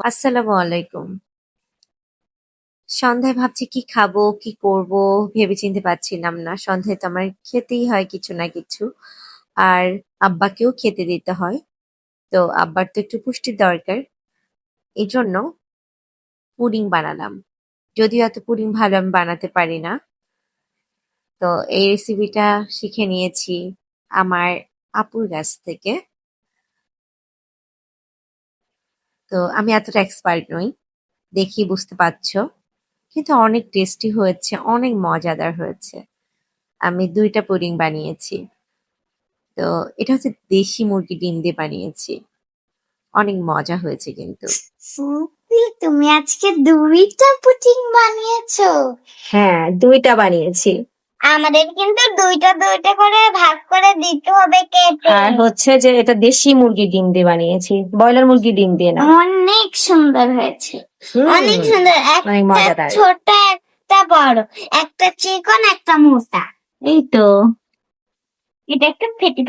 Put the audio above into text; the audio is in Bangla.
আসসালামু আলাইকুম। সন্ধ্যায় ভাবছি কি খাব, কি করব ভেবে চিনতে পারছিলাম না। সন্ধ্যায় তো আমার খেতেই হয় কিছু না কিছু। আর আব্বাকেও খেতে দিতে হয়। তো আব্বার তো একটু পুষ্টির দরকার। এই জন্য পুডিং বানালাম। যদিও এত পুডিং ভালো আমি বানাতে পারি না। তো এই রেসিপিটা শিখে নিয়েছি আমার আপুর কাছ থেকে। তো আমি এতটা এক্সপার্ট নই। দেখি বুঝতে পারছ। কিন্তু অনেক টেস্টি হয়েছে অনেক মজাদার হয়েছে। আমি দুইটা পুডিং বানিয়েছি। তো এটা হচ্ছে দেশি মুরগি ডিম দিয়ে বানিয়েছি। অনেক মজা হয়েছে কিন্তু। তুমি আজকে দুইটা পুটিং বানিয়েছো? হ্যাঁ দুইটা বানিয়েছি। আমাদের কিন্তু দুইটা দুইটা করে ভাগ করে দিতে হবে কেটে। আর হচ্ছে যে এটা দেশি মুরগি ডিম দিয়ে বানিয়েছি ব্রয়লার মুরগি ডিম দিয়ে না। অনেক সুন্দর হয়েছে। অনেক সুন্দর। একটা ছোট একটা বড় একটা চিকন একটা মোটা। এই তো। এটা একটু ফেটে